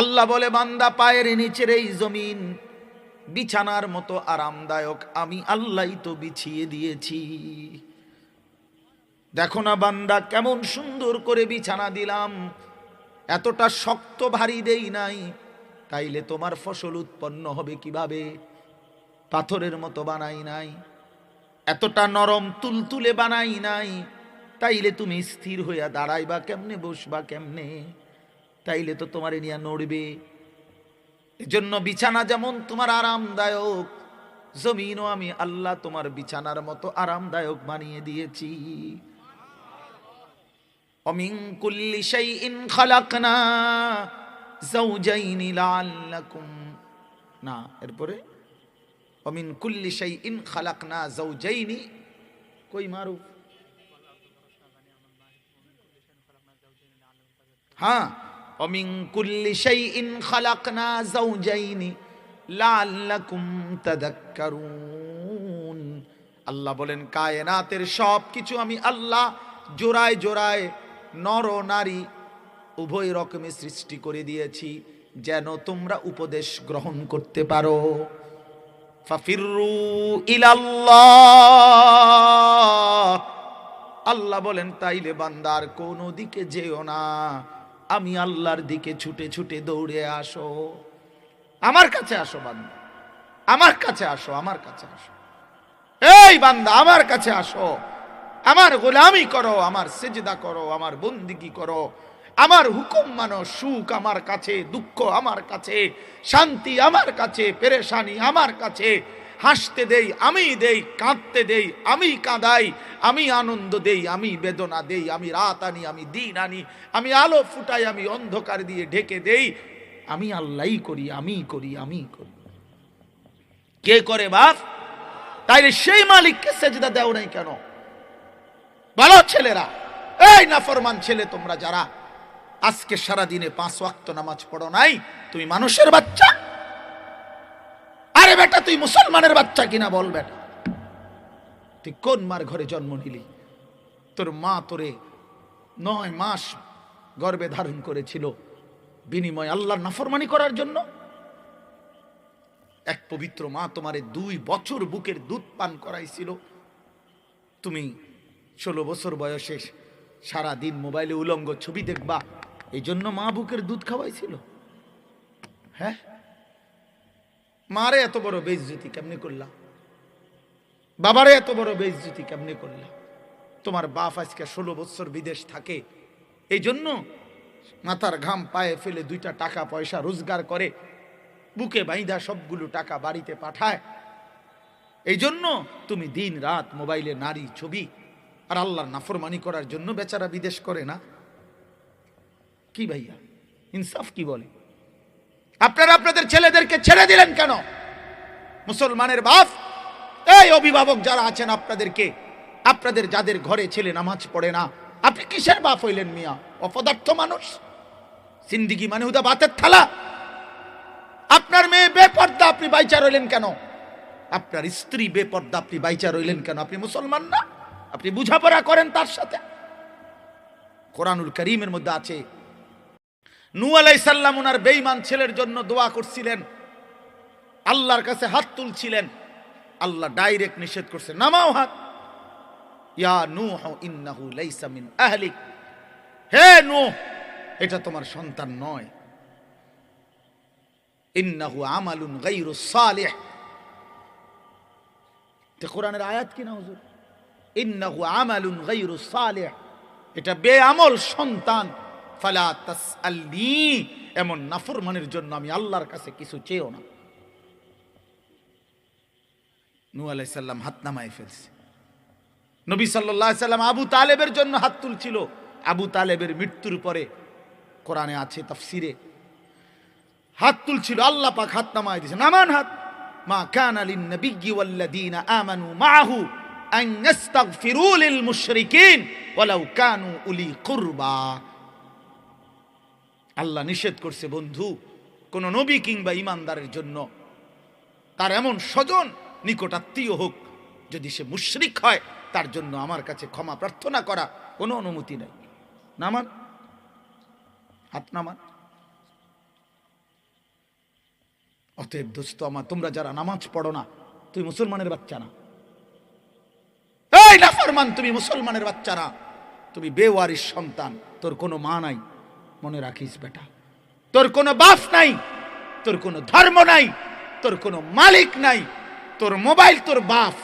আল্লাহ বলে, বান্দা, পায়ের নিচের এই জমিন বিছানার মতো আরামদায়ক, আমি আল্লাহ তো বিছিয়ে দিয়েছি। দেখো না বান্দা, কেমন সুন্দর করে বিছানা দিলাম। এতটা শক্ত ভারী দেই নাই, তাইলে তোমার ফসল উৎপন্ন হবে কীভাবে? পাথরের মতো বানাই নাই, এতটা নরম তুলতুলে বানাই নাই, তাইলে তুমি স্থির হইয়া দাঁড়াইবা কেমনে, বসবা কেমনে? তাইলে তো তোমার নিয়ে নড়বে। এজন্য বিছানা যেমন তোমার আরামদায়ক, জমিনও আমি আল্লাহ তোমার বিছানার মতো আরামদায়ক বানিয়ে দিয়েছি। অমিন কুল্লি শাইইন খালাকনা যাওজাইনি লাআল্লাকুম। না, এরপরে? অমিন কুল্লি শাইইন খালাকনা যাওজাইনি। কই মারুফ? হ্যাঁ। অমিন কুল্লি শাইইন খালাকনা যাওজাইনি লাআল্লাকুম তাদাক্কারুন। আল্লাহ বলেন, কায়নাতের সব কিছু আমি আল্লাহ জোড়ায় জোড়ায় নর নারী উভয় রকমের সৃষ্টি করে দিয়েছি, যেন তোমরা উপদেশ গ্রহণ করতে পারো। ফাফিরু আল্লাহ বলেন, তাইলে বান্দার কোন দিকে যেও না। আমি আল্লাহর দিকে ছুটে ছুটে দৌড়ে আসো। আমার কাছে আসো বান্দা। আমার কাছে আসো, আমার কাছে আসো। এই বান্দা, আমার কাছে আসো। আমার গোলামি করো, আমার সেজদা করো, আমার বন্দিগি করো। আমার হুকুম মানো, সুখ আমার কাছে, দুঃখ আমার কাছে, শান্তি আমার কাছে, পেরেশানি আমার কাছে। হাসতে দেই, আমি দেই, কাঁদতে দেই, আমি কাঁদাই, আমি আনন্দ দেই, আমি বেদনা দেই, আমি রাত আনি, আমি দিন আনি, আমি আলো ফুটাই, আমি অন্ধকার দিয়ে ঢেকে দেই, আমি আল্লাহই করি, আমি করি আমি করি। কে করে বাপ? তাইলে সেই মালিককে সেজদা দেও নাই কেন? ভালো ছেলেরা, এই নাফরমান ছেলে তোমরা যারা, আজকে সারা দিনে পাঁচ ওয়াক্ত নামাজ পড়ো নাই, তুমি মানুষের বাচ্চা? বেটা, তুই মুসলমানের বাচ্চা কিনা বল বেটা। তুই কোন মার ঘরে জন্ম নিলি? তোর মা তোরে নয় মাস গর্ভে ধারণ করেছিল বিনিময় আল্লাহর নাফরমানি করার জন্য। এক পবিত্র মা তোমারে দুই বছর বুকের দুধ পান করাইছিল। তুমি ষোলো বছর বয়সে সারা দিন মোবাইলে উলঙ্গ ছবি দেখবা এই জন্য মা বুকের দুধ খাওয়াইছিল। হ্যাঁ? মারে এত বড় বেইজ্জতি কেমনে করলা? বাবারে এত বড় বেইজ্জতি কেমনে করলা? তোমার বাপ আজকে ষোলো বছর বিদেশ থাকে এই জন্য মাথার ঘাম পায়ে ফেলে দুইটা টাকা পয়সা রোজগার করে, বুকে বাইদা সবগুলো টাকা বাড়িতে পাঠায়। এই জন্য তুমি দিন রাত মোবাইলে নারী ছবি আর আল্লাহর নাফরমানি করার জন্য বেচারা বিদেশ করে না। কি ভাইয়া? ইনসাফ কি বলে? আপনারা আপনাদের ছেলেদেরকে ছেড়ে দিলেন কেন? মুসলমানের বাপ, এই অভিভাবক যারা আছেন আপনাদেরকে, আপনাদের যাদের ঘরে ছেলে নামাজ পড়ে না, আপনি কিসের বাপ হইলেন মিয়া? অপদার্থ মানুষ? সিন্দিগি মানে হুদা বাতের থালা। আপনার মেয়ে বেপর্দা, আপনি বাইচা রইলেন কেন? আপনার স্ত্রী বেপর্দা, আপনি বাইচা রইলেন কেন? আপনি মুসলমান না? আপনি বুঝাপড়া করেন তার সাথে। কোরআনুল করিমের মধ্যে আছে নু আলাই সাল্লাম ওনার বেইমান ছেলের জন্য দোয়া করছিলেন। আল্লাহর কাছে হাত তুলছিলেন। আল্লাহ ডাইরেক্ট নিষেধ করছে, নামাও হাত। ইয়া নূহ, ইন্নাহু লাইসা মিন আহলিক। হে নূহ, এটা তোমার সন্তান নয়। ইন্নাহু আমালুন গাইরু সালিহ। তে কোরআনের আয়াত কি না হুজুর? ইন্নাহু আমালুন গাইরু সালিহ। এটা বেআমল সন্তান। ফালা তাসআলনি। এমন নাফরমানের জন্য আমি আল্লাহর কাছে কিছু চেয়েও না। নূ আলাইহিস সালাম হাত নামায় ফেলছে। নবী আলাইহি সাল্লাম আবু তালেবের জন্য হাত তুলছিল। আবু তালেবের মৃত্যুর পরে কোরআনে আছে তাফসিরে। হাত তুলছিল, আল্লাহ পাক হাত নামায় দিয়েছে। নামান হাত। মা কানা লিন নবিয়্যি ওয়াল্লাযীনা আমানু মাআহু আন ইস্তাগফিরু লিল মুশরিকিন ওয়ালাউ কানু উলি কুরবা। আল্লাহ নিষেধ করছে, বন্ধু, কোন নবী কিংবা ইমানদারের জন্য। তার এমন স্বজন নিকটাত্মীয় হোক, যদি সে মুশরিক হয়, তার জন্য আমার কাছে ক্ষমা প্রার্থনা করা কোনো অনুমতি নেই। নামান হাত নামান অতএব দোস্ত আমার, তোমরা যারা নামাজ পড়ো না, তুমি মুসলমানের বাচ্চা না। এই নাফরমান, তুমি মুসলমানের বাচ্চা না। তুমি বেওয়ারিস সন্তান, তোর কোনো মা নাই। মনে রাখিস বেটা। তোর কোনো বাপ নাই, তোর কোনো ধর্ম নাই, তোর কোনো মালিক নাই, তোর মোবাইল তোর বাপ,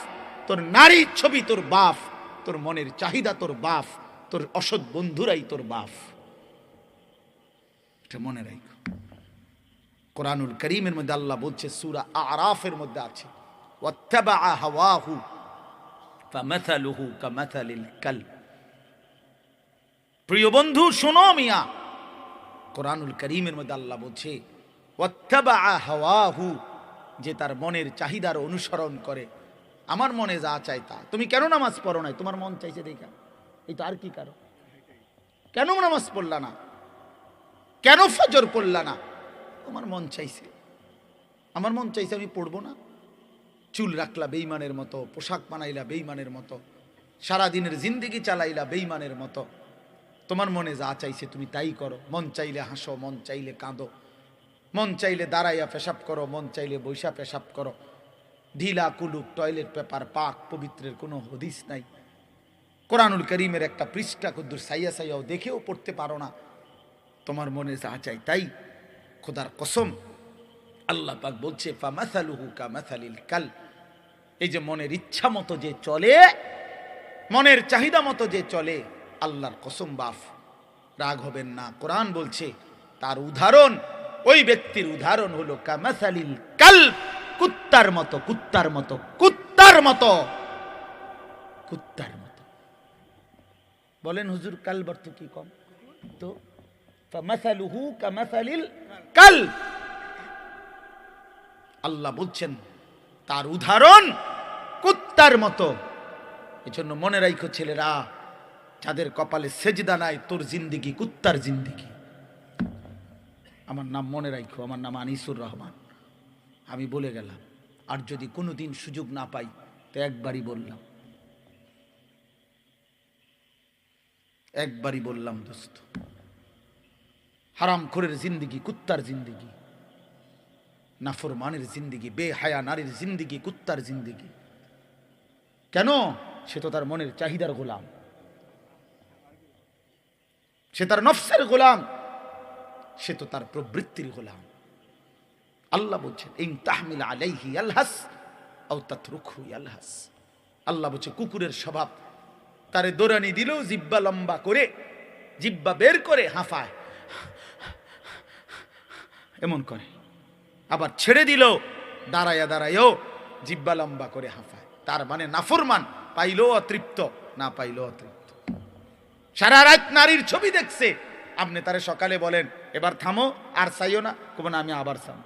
তোর নারীর ছবি তোর বাপ, তোর মনের চাহিদা তোর বাপ, তোর অসৎ বন্ধুরাই তোর বাপ। এটা মনে রাখ। কোরআনুল করিমের মধ্যে আল্লাহ বলছে, সুরা আরাফের মধ্যে আছে প্রিয় বন্ধু, শোনো মিয়া কোরআনুল করিমের মধ্যে আল্লাহ বলছে হাওয়াহু যে তার মনের চাহিদার অনুসরণ করে। আমার মনে যা চাই তা। তুমি কেন নামাজ পড়ো নাই? তোমার মন চাইছে দেখা। এই তো আর কি কারও কেন নামাজ পড়লা না? কেন ফজর পড়লা না? তোমার মন চাইছে। আমার মন চাইছে আমি পড়ব না। চুল রাখলা বেইমানের মতো, পোশাক বানাইলা বেইমানের মতো, সারাদিনের জিন্দিগি চালাইলা বেইমানের মতো। তোমার মনে যা চাইছে তুমি তাই করো। মন চাইলে হাসো, মন চাইলে কাঁদো। মন চাইলে দাঁড়াইয়া পেশাব করো, মন চাইলে বৈশা পেশাব করো। ঢিলা কুলুক টয়লেট পেপার, পাক, পবিত্রের কোনো হদিস নাই। কোরআনুল করিমের একটা পৃষ্ঠা কুদ্দুর সাইয়া সাইয়াও দেখেও পড়তে পারো না। তোমার মনে যা চাই তাই। খোদার কসম, আল্লাহ পাক বলছে কাল। এই যে মনের ইচ্ছা মতো যে চলে, মনের চাহিদা মতো যে চলে আল্লাহর কসম, বাফ, রাগ হবেন না। কোরআন বলছে, তার উদাহরণ, ওই ব্যক্তির উদাহরণ হলো, কামাসালিল কাল কুত্তার মতো কুত্তার মতো কুত্তার মতো কুত্তার মতো। বলেন, হুজুর কাল বর্ত কি কম? তো, ফামাসালুহু কামাসালিল কাল আল্লাহ বলছেন, তার উদাহরণ কুত্তার মতো। এজন্য মনে রাখো ছেলেরা যাদের কপালে সেজদা নাই, তোর জিন্দিগি, কুত্তার জিন্দিগি। আমার নাম মনে রাখো আমার নাম আনিসুর রহমান। আমি বলে গেলাম, আর যদি কোনোদিন সুযোগ না পাই, তো একবারই বললাম। একবারই বললাম, দোস্ত। হারাম খোরের জিন্দিগি, কুত্তার জিন্দিগি। নাফরমানের জিন্দিগি, বেহায়া নারীর জিন্দিগি, কুত্তার জিন্দিগি। কেন? সে তো তার মনের চাহিদার গোলাম। সে তার নফসের গোলাম, সে তো তার প্রবৃত্তির গোলাম। আল্লাহ বলছেন ইন তাহমিল আলাইহি আলহাস আলহাস আল্লাহ বলছে, কুকুরের স্বভাব, তারে দোরানি দিলেও জিব্বা লম্বা করে, জিব্বা বের করে হাঁফায়। এমন করে। আবার ছেড়ে দিল দাঁড়াইয়া দাঁড়াইও জিব্বা লম্বা করে হাঁফায়। তার মানে নাফরমান পাইলো অতৃপ্ত, না পাইলো অতৃপ্ত। সারা রাত নারীর ছবি দেখছে। আপনি তারে সকালে বলেন, এবার থামো, আর চাইও না। কব না, আমি আবার থাম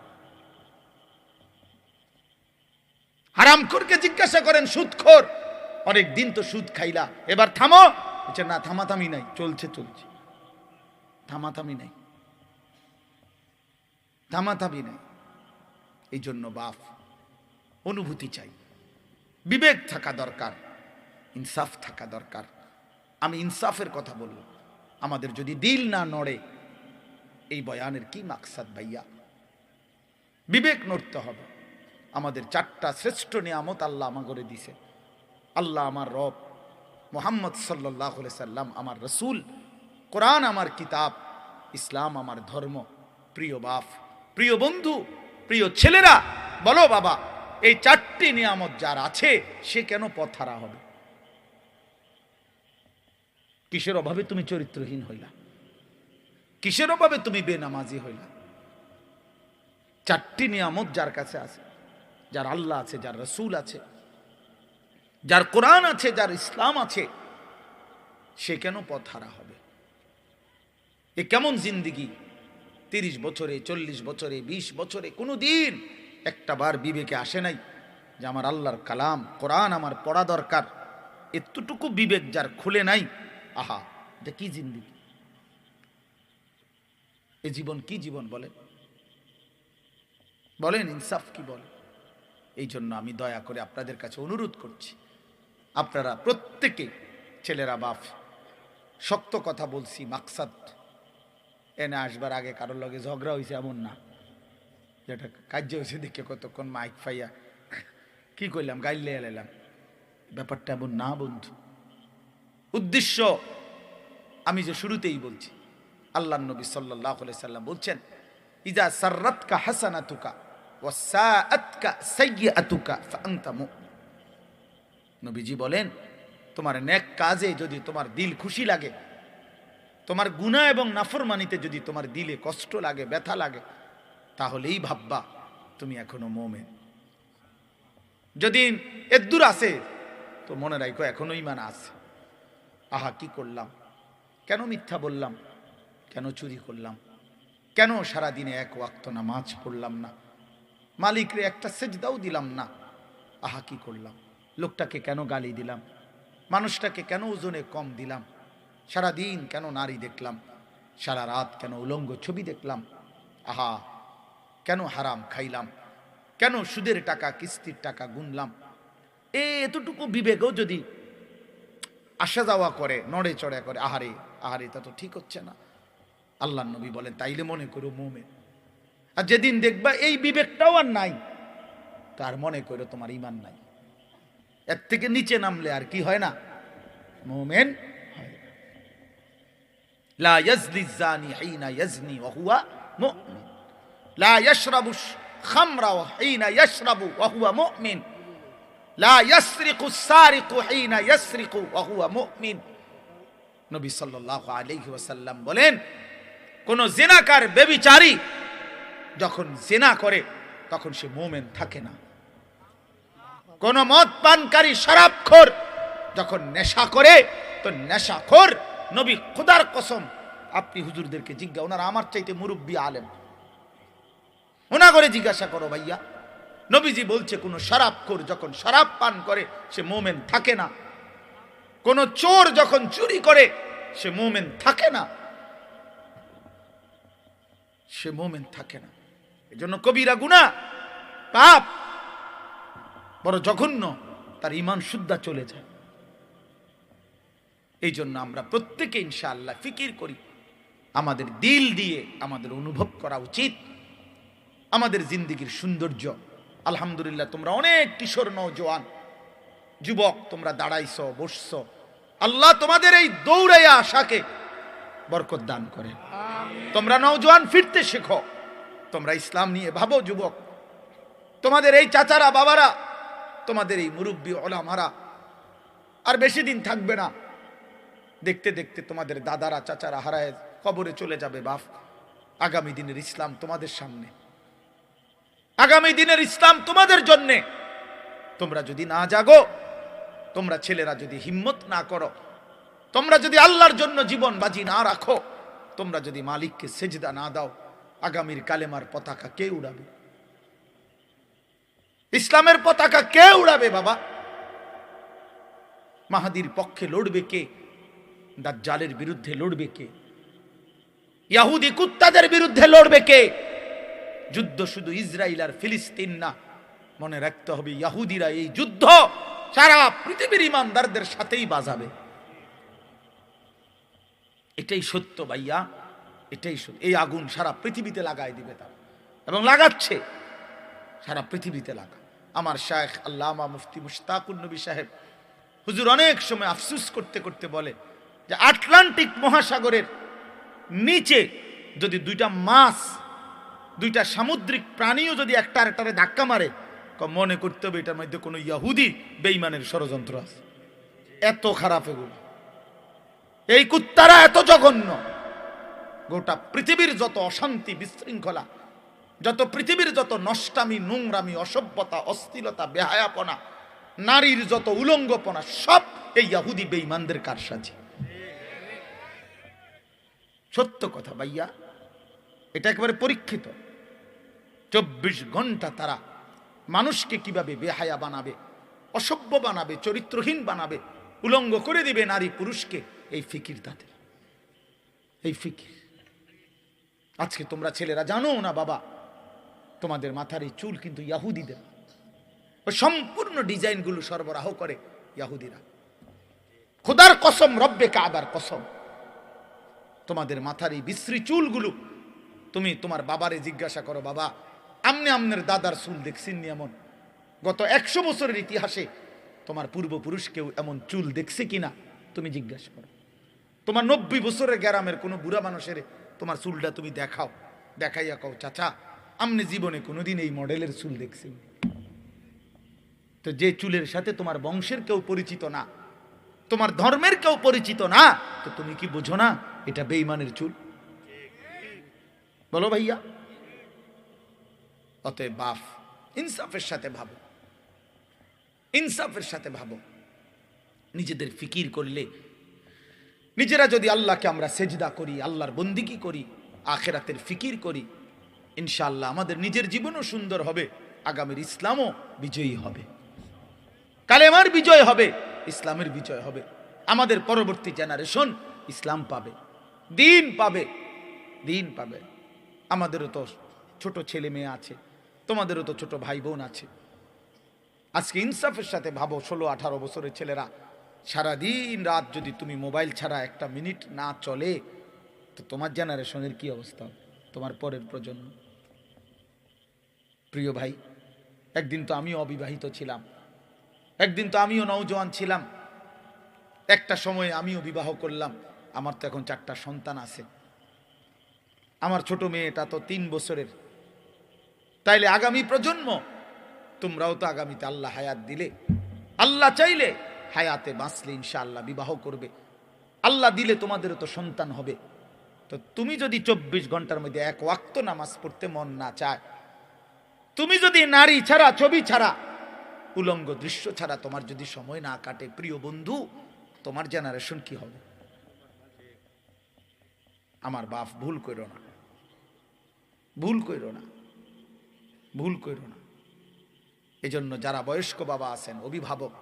হারামখোরকে জিজ্ঞাসা করেন, সুদখোর? অনেক দিন তো সুদ খাইলা, এবার থামো? বলছে, না, থামাথামি নাই, চলছে চলছে। থামাথামি নাই। থামাথামি নাই। এই জন্য বাপ, অনুভূতি চাই। বিবেক থাকা দরকার। ইনসাফ থাকা দরকার। আমি ইনসাফের কথা বলব। আমাদের যদি দিল না নড়ে, এই বয়ানের কি মাকসাদ ভাইয়া? বিবেক নড়তে হবে। আমাদের চারটা শ্রেষ্ঠ নিয়ামত আল্লাহ আমাগরে দিছে। আল্লাহ আমার রব, মোহাম্মদ সাল্লাহ সাল্লাম আমার রসুল, কোরআন আমার কিতাব, ইসলাম আমার ধর্ম, প্রিয় বাপ, প্রিয় বন্ধু, প্রিয় ছেলেরা, বলো বাবা, এই চারটি নিয়ামত যার আছে, সে কেন পথহারা হবে? কিসের অভাবে তুমি চরিত্রহীন হইলা? কিসের অভাবে তুমি বেনামাজি হইলা? চারটি নিয়ামত যার কাছে আছে, যার আল্লাহ আছে, যার রসুল আছে, যার কোরআন আছে, যার ইসলাম আছে, সে কেন পথ হারা হবে? এ কেমন জিন্দিগি? তিরিশ বছরে, চল্লিশ বছরে ২০ বছরে কোনো দিন একটা বার বিবেকে আসে নাই যে আমার আল্লাহর কালাম, কোরআন আমার পড়া দরকার। এতটুকু বিবেক যার খুলে নাই আহা, এটা কি জিন্দিগি? এ জীবন কি জীবন বলেন বলেন, ইনসাফ কি বলে? এই জন্য আমি দয়া করে আপনাদের কাছে অনুরোধ করছি, আপনারা প্রত্যেকে ছেলেরা বাপ, শক্ত কথা বলছি, মাকসাদ। এনে আসবার আগে কারোর লগে ঝগড়া হয়েছে এমন না। যেটা কার্য হয়েছে দেখে কতক্ষণ মাইক ফাইয়া, কি করলাম গাইলে এলাম ব্যাপারটা এমন না, বন্ধু। উদ্দেশ্য আমি যে শুরুতেই বলছি। আল্লাহ নবী সাল্লাহ সাল্লাম বলছেন, ইজা সার্রাতকা সাইয়্যাতুকা ফাআনতা মুমিন। নবীজি বলেন, তোমার নেক কাজে যদি তোমার দিল খুশি লাগে, তোমার গুনাহ এবং নাফরমানিতে যদি তোমার দিলে কষ্ট লাগে, ব্যথা লাগে, তাহলেই ভাববা তুমি এখনও মোমেন। যদি এদ্দুর আছে, তো মনে রাখো এখনও ইমান আছে। আহা, কি করলাম? কেন মিথ্যা বললাম? কেন চুরি করলাম? কেন সারাদিনে এক ওয়াক্ত নামাজ পড়লাম না? মালিকরে একটা সেজদাও দিলাম না। আহা, কি করলাম? লোকটাকে কেন গালি দিলাম? মানুষটাকে কেন ওজনে কম দিলাম? সারাদিন কেন নারী দেখলাম? সারা রাত কেন উলঙ্গ ছবি দেখলাম? আহা, কেন হারাম খাইলাম? কেন সুদের টাকা, কিস্তির টাকা গুনলাম? এ এতটুকু বিবেকও যদি আসা যাওয়া করে, নড়ে চড়ে করে, আহারে আহারে, তা তো ঠিক হচ্ছে না। আল্লাহ নবী বলেন, তাইলে মনে করো মোমে আর যেদিন দেখবা এই বিবেকটাও আর নাই, তার মনে করো তোমার ইমান নাই। এর থেকে নিচে নামলে আর কি হয় না? মোমেন। লা লা খামরা হিনা লা ইয়াসরিকু সারিকু হিনা ইয়াসরিকু ওয়া হুয়া মুমিন। নবী সাল্লাল্লাহু আলাইহি ওয়াসাল্লাম বলেন, কোন জেনাকার বেবিচারী যখন জেনা করে, তখন সে মোমেন থাকে না। কোন মদ পানকারী শরাবখোর যখন নেশা করে, তো নেশাখোর নবী খুদার কসম, আপনি হুজুরদেরকে জিজ্ঞা, ওনারা আমার চাইতে মুরব্বী আলেম? ওনা করে জিজ্ঞাসা করো ভাইয়া। নবীজি বলছে, কোন শরাবখোর যখন শরাব পান করে, সে মোমেন থাকে না। কোন চোর যখন চুরি করে, সে মোমেন থাকে না। সে মোমেন থাকে না। এজন্য কবিরা গুণা পাপ বড় জঘন্য, তার ইমান শুদ্ধা চলে যায়। এই জন্য আমরা প্রত্যেকে ইনশাআল্লাহ ফিকির করি। আমাদের দিল দিয়ে আমাদের অনুভব করা উচিত। আমাদের জিন্দিগির সৌন্দর্য আলহামদুলিল্লাহ তোমরা অনেক কিশোর নৌজওয়ান যুবক তোমরা দাঁড়াইছ বসছ। আল্লাহ তোমাদের এই দৌড়াইয়া আশাকে বরকত দান করে। তোমরা নৌজওয়ান ফিরতে শেখো। তোমরা ইসলাম নিয়ে ভাবো যুবক। তোমাদের এই চাচারা বাবারা তোমাদের এই মুরব্বী ওলামারা আর বেশি দিন থাকবে না। দেখতে দেখতে তোমাদের দাদারা চাচারা হারায় কবরে চলে যাবে বাপ। আগামী দিনের ইসলাম তোমাদের সামনে। আগামী দিনের ইসলাম তোমাদের জন্যে। তোমরা যদি না জাগো, তোমরা ছেলেরা যদি হিম্মত না করো, তোমরা যদি আল্লাহর জন্য জীবন বাজি না রাখো, তোমরা যদি মালিককে সেজদা না দাও, আগামীর কালেমার পতাকা কে উড়াবে? ইসলামের পতাকা কে উড়াবে বাবা? মাহাদির পক্ষে লড়বে কে? দাজ্জালের বিরুদ্ধে লড়বে কে? ইয়াহুদি কুত্তাদের বিরুদ্ধে লড়বে কে? যুদ্ধ শুধু ইসরায়েল আর ফিলিস্তিন না। মনে রাখতে হবে, ইয়াহুদিরা এই যুদ্ধ সারা পৃথিবীর ইমানদারদের সাথেই বাজাবে। এটাই সত্য ভাইয়া, এটাই সত্য। এই আগুন সারা পৃথিবীতে লাগাই দিবে তারা। এবং লাগাচ্ছে, সারা পৃথিবীতে লাগা আমার শায়েখ আল্লামা মুফতি মুশতাকুর নবী সাহেব হুজুর অনেক সময় আফসুস করতে করতে বলে যে আটলান্টিক মহাসাগরের নিচে যদি দুইটা মাছ দুইটা সামুদ্রিক প্রাণীও যদি একটা আরেকটারে ধাক্কা মারে মনে করতে হবে এটার মধ্যে কোনো ইয়াহুদি বেইমানের ষড়যন্ত্র আছে। এত খারাপ এগুলো। এই কুত্তারা এত জঘন্য। গোটা পৃথিবীর যত অশান্তি বিশৃঙ্খলা, যত পৃথিবীর যত নষ্টামি, নোংরামি, অসভ্যতা, অস্থিরতা, বেহায়াপনা, নারীর যত উলঙ্গপনা, সব এই ইয়াহুদি বেঈমানদের কারসাজি। সত্য কথা ভাইয়া, এটা একেবারে পরীক্ষিত। চব্বিশ ঘণ্টা তারা মানুষকে কীভাবে বেহায়া বানাবে, অসভ্য বানাবে, চরিত্রহীন বানাবে, উলঙ্গ করে দিবে নারী পুরুষকে, এই ফিকির তাদের। এই ফিকির। আজকে তোমরা ছেলেরা জানো না বাবা, তোমাদের মাথার এই চুল কিন্তু ইয়াহুদিদের। সম্পূর্ণ ডিজাইনগুলো সরবরাহ করে ইয়াহুদিরা। খোদার কসম, রব্বে কাবার কসম, তোমাদের মাথার এই বিশ্রী চুলগুলো, তুমি তোমার বাবারে জিজ্ঞাসা করো, বাবা আমনে আমনের দাদার চুল দেখছেন এমন? গত একশো বছরের ইতিহাসে তোমার পূর্বপুরুষ কেউ এমন চুল দেখছে কিনা? তুমি জিজ্ঞাসা করো। তোমার নব্বই বছরের গ্রামের কোনো বুড়া মানুষের তোমার চুলটা তুমি দেখাও। দেখাইয়া কও, চাচা, আমনে জীবনে কোনোদিন এই মডেলের চুল দেখছি তো যে চুলের সাথে তোমার বংশের কেউ পরিচিত না, তোমার ধর্মের কেউ পরিচিত না, তো তুমি কি বোঝো না এটা বেইমানের চুল? বলো ভাইয়া। অতএব বাফ, ইনসাফের সাথে ভাবো। ইনসাফের সাথে ভাবো। নিজেদের ফিকির করলে, নিজেরা যদি আল্লাহকে আমরা সেজদা করি, আল্লাহর বন্দিকি করি, আখেরাতের ফিকির করি, ইনশাআল্লাহ আমাদের নিজের জীবনও সুন্দর হবে, আগামীর ইসলামও বিজয়ী হবে। কালেমার বিজয় হবে, ইসলামের বিজয় হবে। আমাদের পরবর্তী জেনারেশন ইসলাম পাবে, দিন পাবে দিন পাবে। আমাদেরও তো ছোট ছেলে মেয়ে আছে তোমাদেরও তো ছোট ভাই বোন আছে। আজকে ইনসাফের সাথে ভাবো, ষোলো, আঠারো বছরের ছেলেরা, সারাদিন রাত যদি তুমি মোবাইল ছাড়া একটা মিনিট না চলে, তো তোমার জেনারেশনের কি অবস্থা? তোমার পরের প্রজন্ম। প্রিয় ভাই, একদিন তো আমিও অবিবাহিত ছিলাম। একদিন তো আমিও নৌজওয়ান ছিলাম। একটা সময়ে আমিও বিবাহ করলাম। আমার তো এখন চারটা সন্তান আছে। আমার ছোট মেয়েটা তো তিন বছরের। তাইলে আগামী প্রজন্ম, তোমরাও তো আগামীতে আল্লাহ হায়াত দিলে। আল্লাহ চাইলে হায়াতে বাঁচলে ইনশাআল্লাহ, বিবাহ করবে। আল্লাহ দিলে তোমাদেরও তো সন্তান হবে। তো তুমি যদি চব্বিশ ঘণ্টার মধ্যে এক ওয়াক্ত নামাজ পড়তে মন না চায়, তুমি যদি নারী ছাড়া, ছবি ছাড়া, উলঙ্গ দৃশ্য ছাড়া তোমার যদি সময় না কাটে, প্রিয় বন্ধু, তোমার জেনারেশন কি হবে? আমার বাপ ভুল কইর না। ভুল কইর না। ভুল কইর না। এজন্য যারা বয়স্ক বাবা আছেন, অভিভাবক,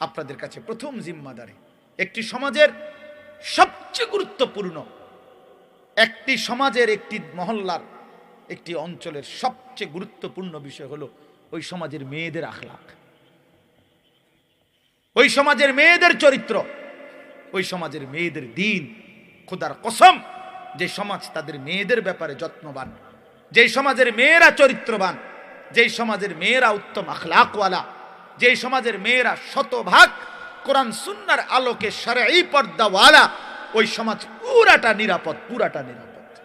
আপনাদের কাছে প্রথম জিম্মাদারি, একটি সমাজের সবচেয়ে গুরুত্বপূর্ণ, একটি সমাজের একটি মহল্লার, একটি অঞ্চলের সবচেয়ে গুরুত্বপূর্ণ বিষয় হলো ওই সমাজের মেয়েদের আখলাক ওই সমাজের মেয়েদের চরিত্র, ওই সমাজের মেয়েদের দিন, খোদার কসম, যে সমাজ তাদের মেয়েদের ব্যাপারে যত্নবান যে সমাজের মেয়েরা চরিত্রবান, যেই সমাজের মেয়েরা উত্তম আখলাকওয়ালা, যেই সমাজের মেয়েরা শতভাগ কোরআন সুন্নার আলোকে সারে এই পর্দাওয়ালা, ওই সমাজ পুরাটা নিরাপদ পুরাটা নিরাপদ।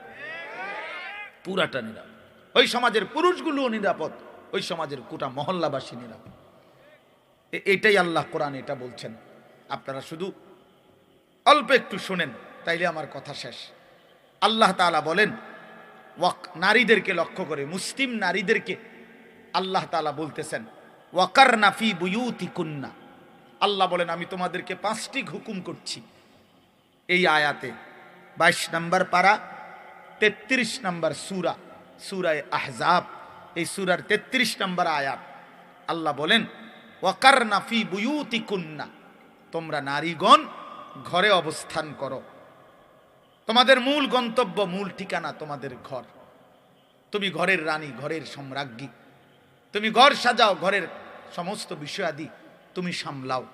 পুরাটা নিরাপদ। ওই সমাজের পুরুষগুলোও নিরাপদ, ওই সমাজের কোটা মহল্লাবাসী নিরাপদ। এটাই আল্লাহ কোরআন এটা বলছেন। আপনারা শুধু অল্প একটু শোনেন, তাইলে আমার কথা শেষ। আল্লাহ তাআলা বলেন ওয়াক, নারীদেরকে লক্ষ্য করে, মুসলিম নারীদেরকে আল্লাহ তাআলা বলতেছেন ওয়াকার নাফি বুয়ুতি কুন্না আল্লাহ বলেন, আমি তোমাদেরকে পাঁচটি হুকুম করছি। এই আয়াতে বাইশ নম্বর পারা, তেত্রিশ নম্বর সুরা, সুরায় আহজাব। এই সুরার তেত্রিশ নম্বর আয়াত, আল্লাহ বলেন ওয়াকার নাফি বুয়ুতি কুন্না তোমরা নারীগণ ঘরে অবস্থান করো। তোমাদের মূল গন্তব্য, মূল ঠিকানা তোমাদের ঘর। তুমি ঘরের রানী, ঘরের সম্রাজ্ঞী। তুমি ঘর সাজাও, ঘরের সমস্ত বিষয়াদি তুমি সামলাও।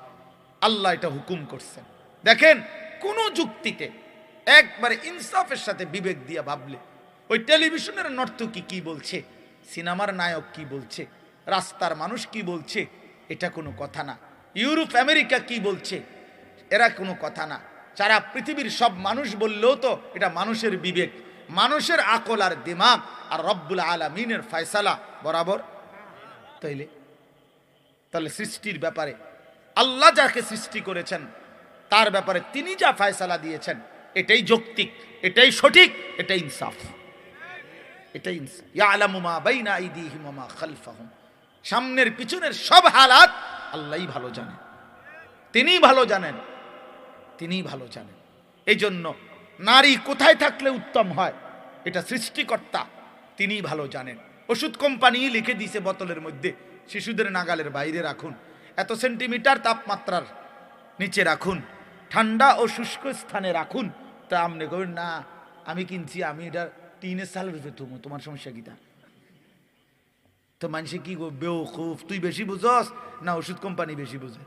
আল্লাহ এটা হুকুম করছেন। দেখেন, কোন যুক্তিতে একবারে ইনসাফের সাথে বিবেক দিয়ে ভাবলে, ওই টেলিভিশনের নর্তকী কি বলছে, সিনেমার নায়ক কি বলছে, রাস্তার মানুষ কি বলছে, এটা কোনো কথা না। ইউরোপ, আমেরিকা কি বলছে, এরা কোনো কথা না। সারা পৃথিবীর সব মানুষ বললেও তো এটা মানুষের বিবেক। মানুষের আকল আর দিমাগ আর রব্বুল আলমিনের ফয়সালা বরাবর। তাইলে, তাহলে সৃষ্টির ব্যাপারে, আল্লাহ যাকে সৃষ্টি করেছেন, তার ব্যাপারে তিনি যা ফয়সালা দিয়েছেন, এটাই যৌক্তিক, এটাই সঠিক, এটাই ইনসাফ। এটাই ইনসাফ ইয়ালামু মা বাইনা আইদিহিম ওয়া মা খালফাহুম। সামনের পিছনের সব হালাত আল্লাহই ভালো জানেন তিনিই ভালো জানেন। তিনিই ভালো জানেন। এই জন্য নারী কোথায় থাকলে উত্তম হয়? এটা সৃষ্টিকর্তা তিনিই ভালো জানেন। ওষুধ কোম্পানি লিখে দিয়েছে বোতলের মধ্যে, শিশুদের নাগালের বাইরে রাখুন। এত সেন্টিমিটার তাপমাত্রার নিচে রাখুন। ঠান্ডা ও শুষ্ক স্থানে রাখুন। তা আপনি কবেন না, আমি কিনছি, আমি এটা টিনের সালের ভিতরে তুমো তোমার সমস্যা কিটা তো মানুষে কি বেউকুফ, তুই বেশি বুঝস? না, ওষুধ কোম্পানি বেশি বুঝে।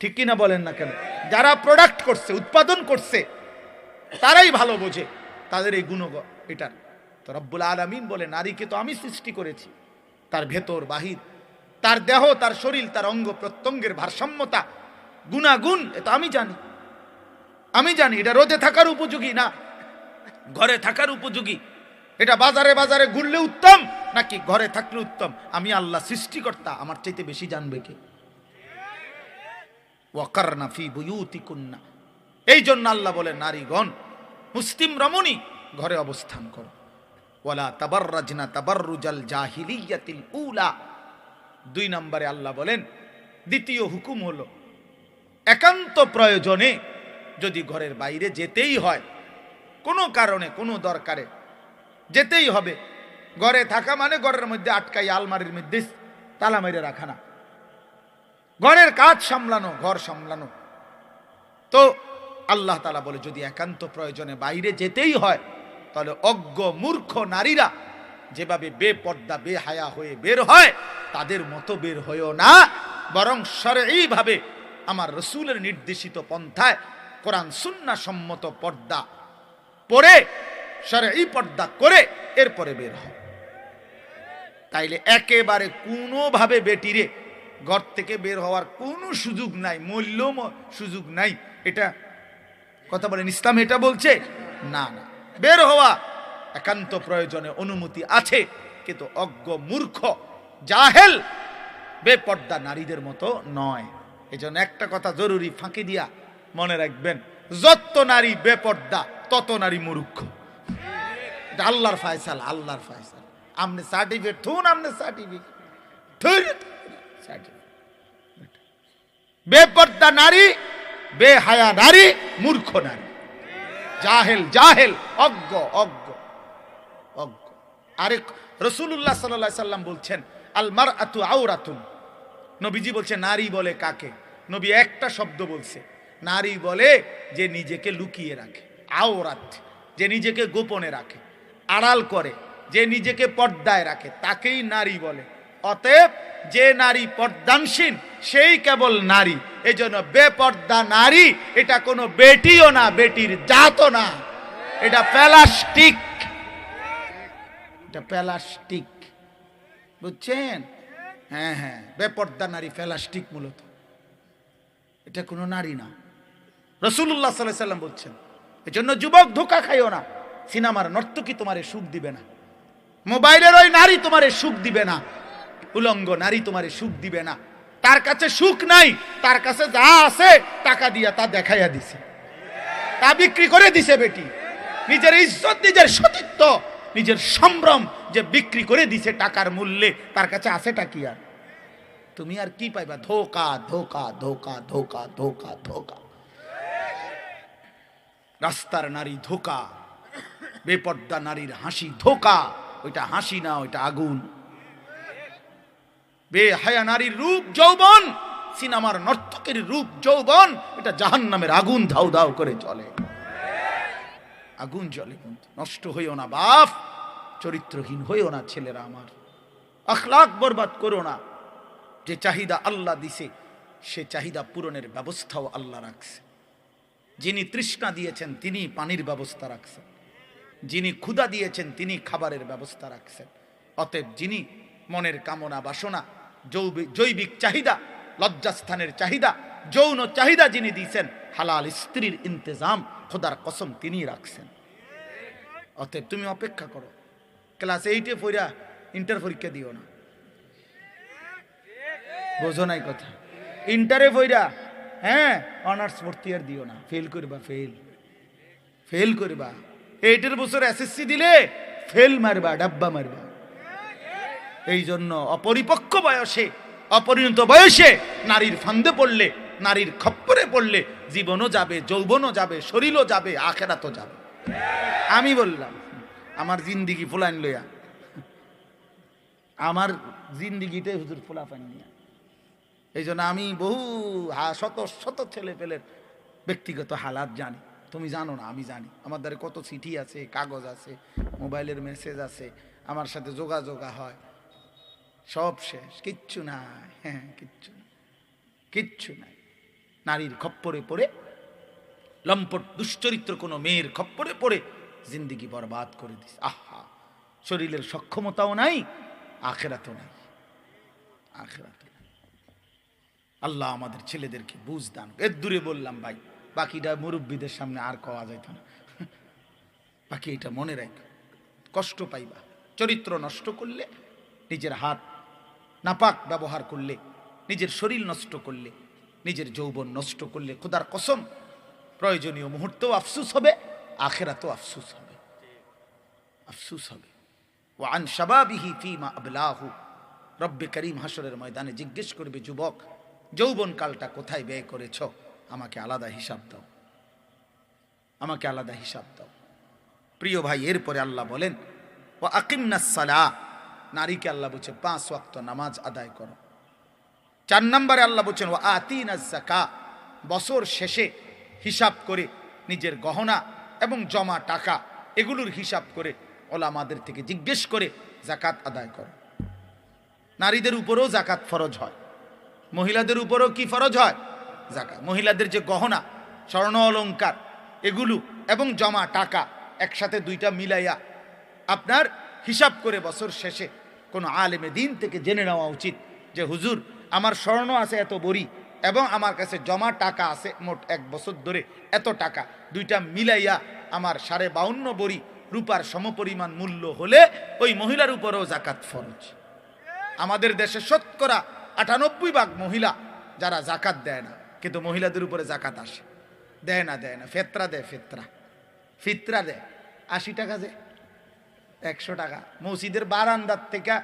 ঠিক কিনা বলেন না কেন? যারা প্রোডাক্ট করছে, উৎপাদন করছে, তারাই ভালো বোঝে। তাদের এই গুণ এটার তো রব্বুল আলমিন বলে, নারীকে তো আমি সৃষ্টি করেছি। তার ভেতর, বাহির, তার দেহ, তার শরীর, তার অঙ্গ প্রত্যঙ্গের ভারসাম্যতা, গুণাগুণ, এ তো আমি জানি। আমি জানি, এটা রোদে থাকার উপযোগী না? ঘরে থাকার উপযোগী? এটা বাজারে বাজারে ঘুরলে উত্তম, নাকি ঘরে থাকলে উত্তম? আমি আল্লাহ সৃষ্টিকর্তা, আমার চাইতে বেশি জানবে কে? এই জন্য আল্লাহ বলে নারীগণ, মুসলিম রমণী, ঘরে অবস্থান করো। ওয়ালা তাবাররাজনা তাবাররুজাল জাহিলিয়াতিল উলা। দুই নম্বরে আল্লাহ বলেন, দ্বিতীয় হুকুম হলো, একান্ত প্রয়োজনে যদি ঘরের বাইরে যেতেই হয়, কোনো কারণে, কোনো দরকারে, যেতেই হবে। ঘরে থাকা মানে ঘরের মধ্যে আটকাই, আলমারির মধ্যে তালা মেরে রাখা না। ঘরের কাজ সামলানো, ঘর সামলানো। তো আল্লাহ তালা বলে, যদি একান্ত প্রয়োজনে বাইরে যেতেই হয়, তাহলে অজ্ঞ, মূর্খ নারীরা যেভাবে বেপর্দা, বেহায়া হয়ে বের হয়, তাদের মতো বের হয়েও না। বরং সরে এইভাবে আমার রসুলের নির্দেশিত পন্থায় কোরআন, সুন্না সম্মত পর্দা পরে সরে এই পর্দা করে এরপরে বের হয়। তাইলে একেবারে কোনোভাবে বেটিরে ঘর থেকে বের হওয়ার কোনো সুযোগ নাই, মূল্য সুযোগ নাই। এটা কথা বলেন, ইসলাম এটা বলছে? না না। বের হওয়া একান্ত প্রয়োজনে অনুমতি আছে, কিন্তু অজ্ঞ মূর্খ, জাহেল, বেপর্দা নারীদের মতো নয়। এজন্য একটা কথা জরুরি, ফাঁকি দিয়া মনে রাখবেন, যত নারী বেপর্দা, তত নারী মূর্খ। আল্লাহর ফায়সাল আল্লাহর ফায়সাল। আমনে সার্টিফিকেট থুন আমনে সার্টিফিকেট বেপর্দা নারী, বেহায়া নারী, মূর্খ নারী। জাহেল জাহেল, অজ্ঞ অজ্ঞ অজ্ঞ। আরেক রসুল্লাহ সাল্লাহ সাল্লাম বলছেন আলমার আতু আউরাতুন নবীজি বলছে নারী বলে কাকে? নবী একটা শব্দ বলছে, নারী বলে যে নিজেকে লুকিয়ে রাখে, আওরাত, যে নিজেকে গোপনে রাখে, আড়াল করে, যে নিজেকে পর্দায় রাখে, তাকেই নারী বলে। অতএব যে নারী পর্দানসীন সেই কেবল নারী। এই জন্য বেপর্দা নারী, এটা কোনো বেটিও না, বেটির জাতও না। এটা প্লাস্টিক। এটা প্লাস্টিক। বুঝছেন? হ্যাঁ হ্যাঁ বেপর্দা নারী প্লাস্টিক মূলত। এটা কোনো নারী না। রসুল্লাহ সাল্লাহ সাল্লাম বলছেন, এজন্য যুবক ধোকা খাইও না। সিনেমার নর্তকী তোমারে সুখ দিবে না। মোবাইলের ওই নারী তোমারে সুখ দিবে না। উলঙ্গ নারী তোমারে সুখ দিবে না। তার কাছে সুখ নাই, তার কাছে যা আছে টাকা দিয়া তা দেখাইয়া দিছে। তা বিক্রি করে দিছে বেটি। নিজের ইজ্জত, নিজের সতীত্ব, নিজের সম্ভ্রম যে বিক্রি করে দিছে টাকার মূল্যে, তার কাছে আছেটা কি আর? তুমি আর কি পাইবা? ধোকা ধোকা ধোকা ধোকা ধোকা ধোকা। রাস্তার নারী ধোকা, বেপর্দা নারীর হাসি ধোকা। ওইটা হাসি না, ওইটা আগুন। বেহায়া নারীর রূপ যৌবন, সিনেমার নর্তকের রূপ যৌবন, এটা জাহান নামের আগুন ধাউ ধাউ করে চলে আগুন কিন্তু, নষ্ট হইও না বাপ, চরিত্রহীন হইও না ছেলেরা আমার। আখলাক বরবাদ করো না, যে চাহিদা আল্লাহ দিছে, সে চাহিদা পূরণের ব্যবস্থাও আল্লাহ রাখছে। যিনি তৃষ্ণা দিয়েছেন তিনি পানির ব্যবস্থা রাখছেন। যিনি ক্ষুধা দিয়েছেন তিনি খাবারের ব্যবস্থা রাখছেন। অতএব যিনি মনের কামনা বাসনা জৈবিক চাহিদা, লজ্জাস্থানের চাহিদা, যৌন চাহিদা যিনি দিয়েছেন হালাল স্ত্রীর ইন্তজাম খোদার কসম তিনি রাখছেন। অতএব তুমি অপেক্ষা করো। ক্লাস এইটে পড়া ইন্টার পরীক্ষা দিও না। বোঝো নাই কথা। ইন্টারে পড়া হ্যাঁ অনার্স ভর্তি আর দিও না। ফেল করবা, ফেল। ফেল করবা। এইটের বছর এসএসসি দিলে ফেল মারবা, ডাব্বা মারবা। এই জন্য অপরিপক্ক বয়সে, অপরিণত বয়সে নারীর ফান্দে পড়লে, নারীর খপ্পরে পড়লে জীবনও যাবে, যৌবনও যাবে, শরীরও যাবে, আখেরাতও যাবে। আমি বললাম, আমার জিন্দিগি ফুলাইন লইয়া। আমার জিন্দিগিটাই হুজুর ফুলা পাইনি এই জন্য আমি বহু শত শত ছেলে পেলের ব্যক্তিগত হালাত জানি। তুমি জানো না, আমি জানি। আমার দ্বারা কত চিঠি আছে, কাগজ আছে, মোবাইলের মেসেজ আছে, আমার সাথে যোগাযোগ হয়। সব শেষ, কিচ্ছু নাই। হ্যাঁ কিচ্ছু কিচ্ছু নাই। নারীর খপ্পরে পড়ে, লম্পট দুশ্চরিত্র কোনো মেয়ের খপ্পরে পড়ে জিন্দিগি বরবাদ করে দিস আহা, শরীরের সক্ষমতাও নাই, আখেরাতও নাই। আখেরাত আল্লাহ আমাদের ছেলেদেরকে বুঝ দান এর দূরে বললাম, ভাই, বাকিটা মুরব্বীদের সামনে আর কওয়া যাইত না। বাকি এটা মনে রাখ। কষ্ট পাইবা। চরিত্র নষ্ট করলে নিজের হাত নাপাক ব্যবহার করলে, নিজের শরীর নষ্ট করলে, নিজের যৌবন নষ্ট করলে খোদার কসম, প্রয়োজনীয় মুহূর্তেও আফসুস হবে, আখেরাতেও আফসুস হবে। আফসুস হবে। ও আন শাবাবিহি ফিমা আবলাহু। রব্বে করিম হাসরের ময়দানে জিজ্ঞেস করবে, যুবক, যৌবন কালটা কোথায় ব্যয় করেছ? আমাকে আলাদা হিসাব দাও। আমাকে আলাদা হিসাব দাও। প্রিয় ভাই, এরপরে আল্লাহ বলেন ও আকিমনা সালা নারীকে আল্লাহ বলছে, পাঁচ ওয়াক্ত নামাজ আদায় করো। চার নম্বরে আল্লাহ বলছেন ও আতিন জাকা বছর শেষে হিসাব করে নিজের গহনা এবং জমা টাকা এগুলোর হিসাব করে ওলামাদের থেকে জিজ্ঞেস করে জাকাত আদায় করো। নারীদের উপরেও জাকাত ফরজ হয়, মহিলাদের উপরেও কি ফরজ হয়? জাকাত মহিলাদের যে গহনা, স্বর্ণ অলঙ্কার এগুলো এবং জমা টাকা একসাথে দুইটা মিলাইয়া আপনার হিসাব করে বছর শেষে কোনো আলেমে দিন থেকে জেনে নেওয়া উচিত যে, হুজুর, আমার স্বর্ণ আছে এত বড়ি এবং আমার কাছে জমা টাকা আছে মোট এক বছর ধরে এত টাকা। দুইটা মিলাইয়া আমার সাড়ে বাউন্ন বড়ি রূপার সমপরিমাণ মূল্য হলে ওই মহিলার উপরেও জাকাত ফরজ। আমাদের দেশে শতকরা আটানব্বই ভাগ মহিলা যারা জাকাত দেয় না, কিন্তু মহিলাদের উপরে জাকাত আসে। দেয় না দেয় না, ফেতরা দেয়, ফেতরা। ফিতরা দেয়। আশি টাকা যে একশো টাকা। মসজিদের বারান্দার থেকে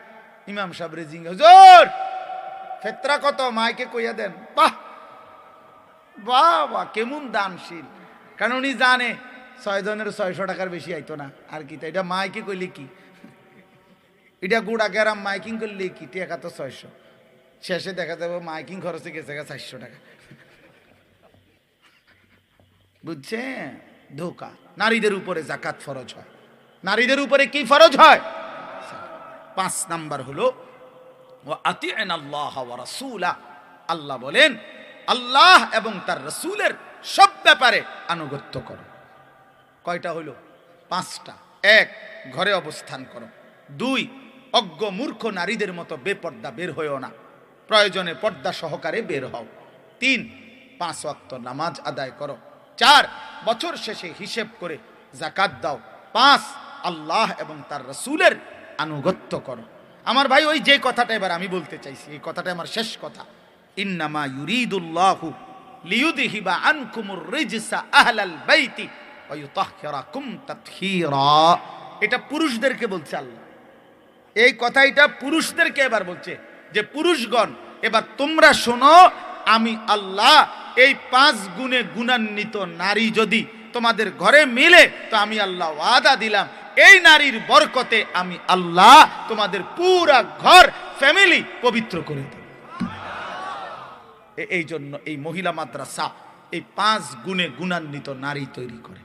ইমাম সাহেব রেজিং হুজুর, ফেতরা কত? মাইকে কইয়া দেন। বাহ! বাহ বাহ কেমন দানশীল। কারণ উনি জানে ছয় জনের ছয়শো টাকার বেশি আইতো না। আর কি, তা এটা মাইকে কইলে কি? এটা গুড়া গেরাম মাইকিং করলে কি? টাকা তো ছয়শো। শেষে দেখা যাবে মাইকিং খরচে গেছে গা চারশো টাকা। বুঝছে ধোকা। নারীদের উপরে জাকাত ফরজ হয়। নারীদের উপরে কি ফরজ হয়? পাঁচ নাম্বার হলো আল্লাহ আল্লাহ বলেন, আল্লাহ এবং তার রসুলের সব ব্যাপারে আনুগত্য করো। কয়টা হইল পাঁচটা। এক, ঘরে অবস্থান করো। দুই, অজ্ঞ মূর্খ নারীদের মতো বেপর্দা বের হয়েও না। প্রয়োজনে পর্দা সহকারে বের হও। তিন, পাঁচ ওয়াক্ত নামাজ আদায় করো। চার, বছর শেষে হিসেব করে জাকাত দাও। পাঁচ আল্লাহ এবং তার রসুলের আনুগত্য করো। আমার ভাই, ওই যে কথাটা এবার আমি বলতে চাইছি, এই কথাটা আমার শেষ কথা। ইন্নামা ইউরিদুল্লাহু লিয়ুদহিবা আনকুমুর রিজসা আহলাল বাইতি ওয়া ইউতাহহিরাকুম তাতহীরা এটা পুরুষদেরকে বলছে আল্লাহ। এই কথা এটা পুরুষদেরকে এবার বলছে যে, পুরুষগণ, এবার তোমরা শোনো, আমি আল্লাহ এই পাঁচ গুণে গুণান্বিত নারী যদি তোমাদের ঘরে মিলে, তো আমি আল্লাহ ওয়াদা দিলাম এই নারীর বরকতে আমি আল্লাহ তোমাদের পুরা ঘর ফ্যামিলি পবিত্র করে দেব। এই জন্য এই মহিলা মাদ্রাসা এই পাঁচ গুণে গুণান্বিত নারী তৈরি করে।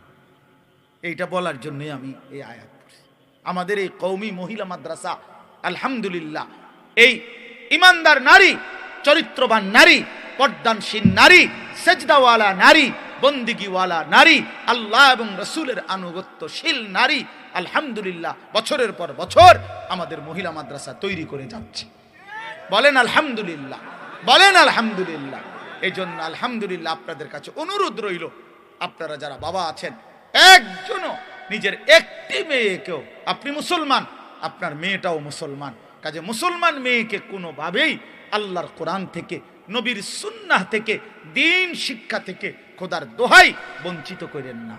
এইটা বলার জন্যই আমি এই আয়াত পড়ছি। আমাদের এই কৌমি মহিলা মাদ্রাসা, আলহামদুলিল্লাহ, এই ইমানদার নারী, চরিত্রবান নারী পর্দানসীন নারী, সেজদাওয়ালা নারী, বন্দিগিওয়ালা নারী, আল্লাহ এবং রসুলের আনুগত্যশীল নারী আলহামদুলিল্লাহ, বছরের পর বছর আমাদের মহিলা মাদ্রাসা তৈরি করে যাচ্ছে। বলেন আলহামদুলিল্লাহ বলেন আলহামদুলিল্লাহ। এই জন্য আলহামদুলিল্লাহ আপনাদের কাছে অনুরোধ রইল, আপনারা যারা বাবা আছেন, একজনও নিজের একটি মেয়েকেও, আপনি মুসলমান, আপনার মেয়েটাও মুসলমান। কাজে মুসলমান মেয়েকে কোনোভাবেই আল্লাহর কোরআন থেকে, নবীর সুন্নাহ থেকে, দিন শিক্ষা থেকে খোদার দোহাই বঞ্চিত করেন না।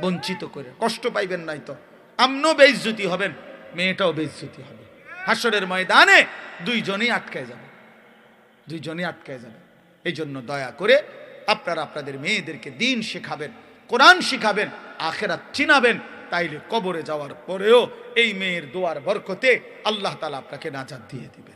বঞ্চিত করে। কষ্ট পাইবেন নাই তো। আমনও বেইজ্জতি হবেন, মেয়েটাও বেইজ্জতি হবে। হাসরের ময়দানে দুইজনেই আটকায় যাবে। দুইজনেই আটকায় যাবে। এই জন্য দয়া করে আপনারা আপনাদের মেয়েদেরকে দিন শেখাবেন, কোরআন শিখাবেন, আখেরাত চিনাবেন, তাইলে কবরে যাওয়ার পরেও এই মেয়ের দোয়ার বরকতে আল্লাহ তালা আপনাকে নাজাত দিয়ে দিবেন।